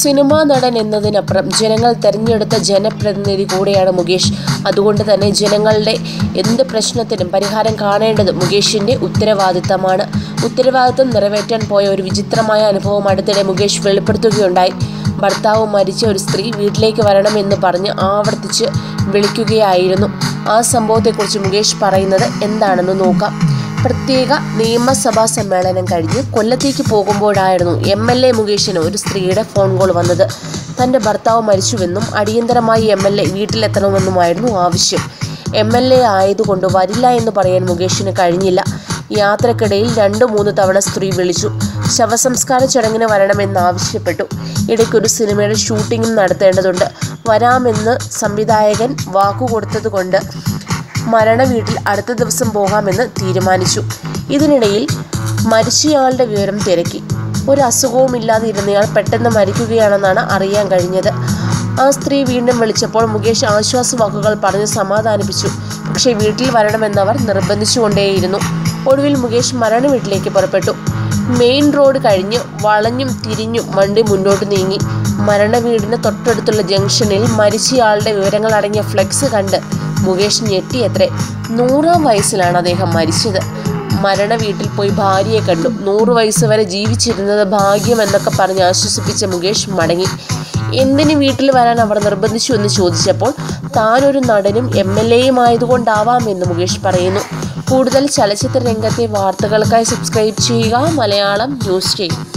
Cinema നടൻ എന്നതിനപ്പുറം ജനങ്ങൾ തെരഞ്ഞെടുത്ത ജനപ്രതിനിധി കൂടെയാണ് മുകേഷ്. അതുകൊണ്ട് തന്നെ ജനങ്ങളുടെ എന്ത് പ്രശ്നത്തിനും പരിഹാരം കാണേണ്ടത് മുകേഷിന്റെ ഉത്തരവാദിത്തമാണ്. ഉത്തരവാദിത്തം നിറവേറ്റാൻ പോയ ഒരു വിചിത്രമായ അനുഭവം അടുത്തിടെ മുകേഷ് വെളിപ്പെടുത്തുകയുണ്ടായി. ഭർത്താവ് മരിച്ച ഒരു സ്ത്രീ വീട്ടിലേക്ക് വരണമെന്ന് പറഞ്ഞ് ആവർത്തിച്ച് വിളിക്കുകയായിരുന്നു. ആ സംഭവത്തെക്കുറിച്ച് മുകേഷ് പറയുന്നത് എന്താണെന്ന് നോക്കാം. പ്രത്യേക നിയമസഭാ സമ്മേളനം കഴിഞ്ഞ് കൊല്ലത്തേക്ക് പോകുമ്പോഴായിരുന്നു എം എൽ എ മുകേഷിന് ഒരു സ്ത്രീയുടെ ഫോൺ കോൾ വന്നത്. തന്റെ ഭർത്താവ് മരിച്ചുവെന്നും അടിയന്തരമായി എം എൽ എ വീട്ടിലെത്തണമെന്നുമായിരുന്നു ആവശ്യം. എം എൽ എ ആയതുകൊണ്ട് വരില്ല എന്ന് പറയാൻ മുകേഷിന് കഴിഞ്ഞില്ല. യാത്രക്കിടയിൽ രണ്ട് മൂന്ന് തവണ സ്ത്രീ വിളിച്ചു. ശവസംസ്കാര ചടങ്ങിന് വരണമെന്ന് ആവശ്യപ്പെട്ടു. ഇടയ്ക്കൊരു സിനിമയുടെ ഷൂട്ടിങ്ങും നടത്തേണ്ടതുണ്ട്. വരാമെന്ന് സംവിധായകൻ വാക്കുകൊടുത്തതുകൊണ്ട് മരണ വീട്ടിൽ അടുത്ത ദിവസം പോകാമെന്ന് തീരുമാനിച്ചു. ഇതിനിടയിൽ മരിച്ചയാളുടെ വിവരം തിരക്കി. ഒരു അസുഖവും ഇല്ലാതെ ഇരുന്നയാൾ പെട്ടെന്ന് മരിക്കുകയാണെന്നാണ് അറിയാൻ കഴിഞ്ഞത്. ആ സ്ത്രീ വീണ്ടും വിളിച്ചപ്പോൾ മുകേഷ് ആശ്വാസ വാക്കുകൾ പറഞ്ഞ് സമാധാനിപ്പിച്ചു. പക്ഷേ വീട്ടിൽ വരണമെന്നവർ നിർബന്ധിച്ചുകൊണ്ടേയിരുന്നു. ഒടുവിൽ മുകേഷ് മരണ വീട്ടിലേക്ക് പുറപ്പെട്ടു. മെയിൻ റോഡ് കഴിഞ്ഞ് വളഞ്ഞും തിരിഞ്ഞും വണ്ടി മുന്നോട്ട് നീങ്ങി. മരണ വീടിന് തൊട്ടടുത്തുള്ള ജംഗ്ഷനിൽ മരിച്ചയാളുടെ വിവരങ്ങൾ അടങ്ങിയ ഫ്ലെക്സ് കണ്ട് മുകേഷ് ഞെട്ടിയത്രേ. നൂറാം വയസ്സിലാണ് അദ്ദേഹം മരിച്ചത്. മരണ വീട്ടിൽ പോയി ഭാര്യയെ കണ്ടു. നൂറ് വയസ്സ് വരെ ജീവിച്ചിരുന്നത് ഭാഗ്യം എന്നൊക്കെ പറഞ്ഞ് ആശ്വസിപ്പിച്ച മുകേഷ് മടങ്ങി. എന്തിന് വീട്ടിൽ വരാൻ അവർ നിർബന്ധിച്ചു എന്ന് ചോദിച്ചപ്പോൾ താനൊരു നടനും എം എൽ എയും ആയതുകൊണ്ടാവാമെന്ന് മുകേഷ് പറയുന്നു. കൂടുതൽ ചലച്ചിത്ര രംഗത്തെ വാർത്തകൾക്കായി സബ്സ്ക്രൈബ് ചെയ്യുക മലയാളം ന്യൂസ് ചെയ്യും